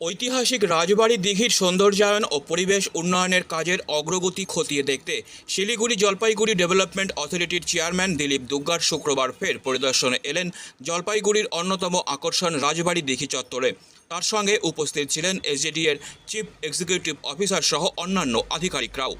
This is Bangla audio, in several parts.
ঐতিহাসিক রাজবাড়ি, দীঘির সৌন্দর্যায়ন ও পরিবেশ উন্নয়নের কাজের অগ্রগতি খতিয়ে দেখতে শিলিগুড়ি জলপাইগুড়ি ডেভেলপমেন্ট অথরিটির চেয়ারম্যান দিলীপ দুগ্গার শুক্রবার ফের পরিদর্শনে এলেন জলপাইগুড়ির অন্যতম আকর্ষণ রাজবাড়ি, দীঘি চত্বরে। তার সঙ্গে উপস্থিত ছিলেন এসজেডিএর চিফ এক্সিকিউটিভ অফিসার সহ অন্যান্য আধিকারিকরাও।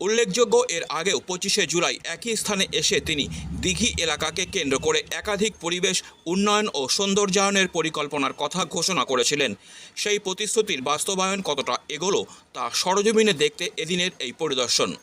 উল্লেখযোগ্য, এর আগেও পঁচিশে জুলাই একই স্থানে এসে তিনি দিঘি এলাকাকে কেন্দ্র করে একাধিক পরিবেশ, উন্নয়ন ও সৌন্দর্যায়নের পরিকল্পনার কথা ঘোষণা করেছিলেন। সেই প্রতিশ্রুতির বাস্তবায়ন কতটা এগোলো তা সরজমিনে দেখতে এদিনের এই পরিদর্শন।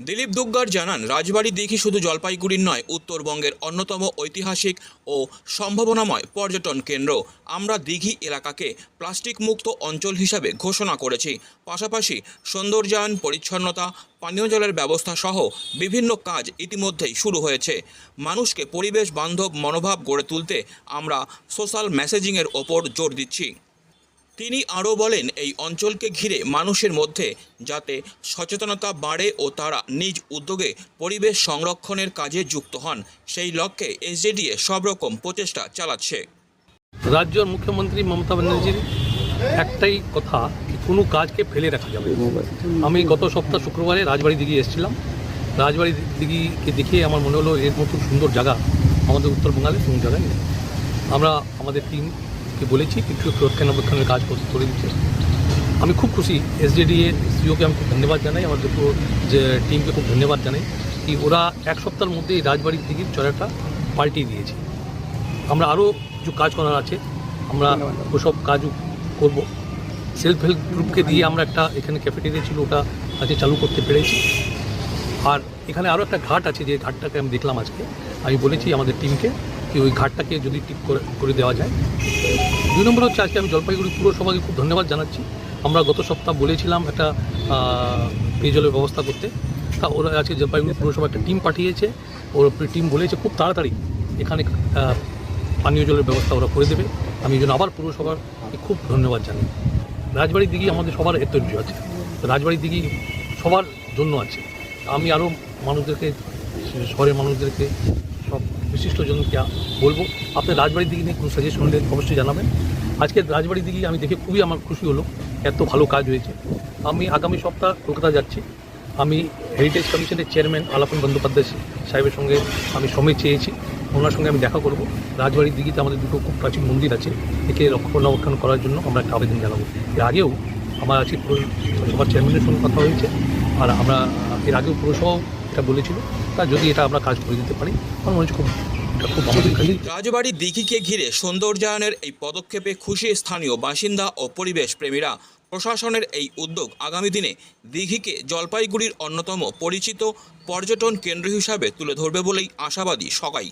দিলীপ দুগ্গার জানান, রাজবাড়ি দিঘি শুধু জলপাইগুড়ির নয়, উত্তরবঙ্গের অন্যতম ঐতিহাসিক ও সম্ভাবনাময় পর্যটন কেন্দ্র। আমরা দিঘি এলাকাকে প্লাস্টিক মুক্ত অঞ্চল হিসাবে ঘোষণা করেছি। পাশাপাশি সৌন্দর্যায়ন, পরিচ্ছন্নতা, পানীয় জলের ব্যবস্থা সহ বিভিন্ন কাজ ইতিমধ্যেই শুরু হয়েছে। মানুষকে পরিবেশ বান্ধব মনোভাব গড়ে তুলতে আমরা সোশ্যাল মেসেজিংয়ের ওপর জোর দিচ্ছি। তিনি আরও বলেন, এই অঞ্চলকে ঘিরে মানুষের মধ্যে, যাতে সচেতনতা বাড়ে ও তারা নিজ উদ্যোগে পরিবেশ সংরক্ষণের কাজে যুক্ত হন, সেই লক্ষ্যে এসজেডিএ সব রকম প্রচেষ্টা চালাচ্ছে। রাজ্যের মুখ্যমন্ত্রী মমতা ব্যানার্জির একটাই কথা কোনো কাজকে ফেলে রাখা যাবে আমি গত সপ্তাহ শুক্রবারে রাজবাড়ি দিঘি এসেছিলাম। রাজবাড়ি দিঘিকে দেখে আমার মনে হলো, এর মতো সুন্দর জায়গা আমাদের উত্তরবঙ্গালে কোনো জায়গায় আমরা, আমাদের টিমকে বলেছি কিছু রক্ষণাবেক্ষণের কাজ করতে করে দিচ্ছে। আমি খুব খুশি এসজেডি এর সিওকে আমি খুব ধন্যবাদ জানাই আমাদের পুরো যে টিমকে খুব ধন্যবাদ জানাই কি ওরা এক সপ্তাহের মধ্যে এই রাজবাড়ির দিঘির চড়াটা পাল্টিয়ে দিয়েছে। আমরা আরও কিছু কাজ করার আছে আমরা ওসব কাজও করব। সেলফ হেল্প গ্রুপকে দিয়ে আমরা একটা এখানে ক্যাফেটেরিয়া ছিল ওটা আজকে চালু করতে পেরেছি। আর এখানে আরও একটা ঘাট আছে যে ঘাটটাকে আমি দেখলাম আজকে। আমি বলেছি আমাদের টিমকে কি ওই ঘাটটাকে যদি ঠিক করে করে দেওয়া যায়? দুই নম্বর হচ্ছে আজকে আমি জলপাইগুড়ি পুরসভাকে খুব ধন্যবাদ জানাচ্ছি। আমরা গত সপ্তাহ বলেছিলাম একটা পেয়জলের ব্যবস্থা করতে। তা ওরা আজকে জলপাইগুড়ি পুরসভা একটা টিম পাঠিয়েছে। ওর টিম বলেছে খুব তাড়াতাড়ি এখানে পানীয় জলের ব্যবস্থা ওরা করে দেবে। আমি এই জন্য আবার পুরসভাকে খুব ধন্যবাদ জানাই। রাজবাড়ির দিকে আমাদের সবার ঐতিহ্য আছে। রাজবাড়ির দিকে সবার জন্য আছে। আমি আরও মানুষদেরকে, শহরের মানুষদেরকে বিশিষ্ট জনকে বলব। আপনার রাজবাড়ির দিকে নিয়ে কোনো সাজেশন হলে অবশ্যই জানাবেন। আজকে রাজবাড়ির দিকে আমি দেখে খুবই আমার খুশি হলো, এত ভালো কাজ হয়েছে। আমি আগামী সপ্তাহ কলকাতা যাচ্ছি। আমি হেরিটেজ কমিশনের চেয়ারম্যান আলাপন বন্দ্যোপাধ্যায় সাহেবের সঙ্গে আমি সময় চেয়েছি। ওনার সঙ্গে আমি দেখা করব। রাজবাড়ির দিঘিতে আমাদের দুটো খুব প্রাচীন মন্দির আছে। একে রক্ষণাবেক্ষণ করার জন্য আমরা একটা আবেদন জানাব। এর আগেও আমার আজকে পুরসভার চেয়ারম্যানের সঙ্গে কথা হয়েছে। আর আমরা, এর আগেও পুরসভাও এটা বলেছিল তা যদি এটা আমরা কাজ করে দিতে পারি আমার মনে হচ্ছে খুব রাজবাড়ি দিঘিকে ঘিরে সৌন্দর্যায়নের এই পদক্ষেপে খুশি স্থানীয় বাসিন্দা ও পরিবেশ প্রেমীরা প্রশাসনের এই উদ্যোগ আগামী দিনে দিঘিকে জলপাইগুড়ির অন্যতম পরিচিত পর্যটন কেন্দ্র হিসাবে তুলে ধরবে বলেই আশাবাদী সবাই।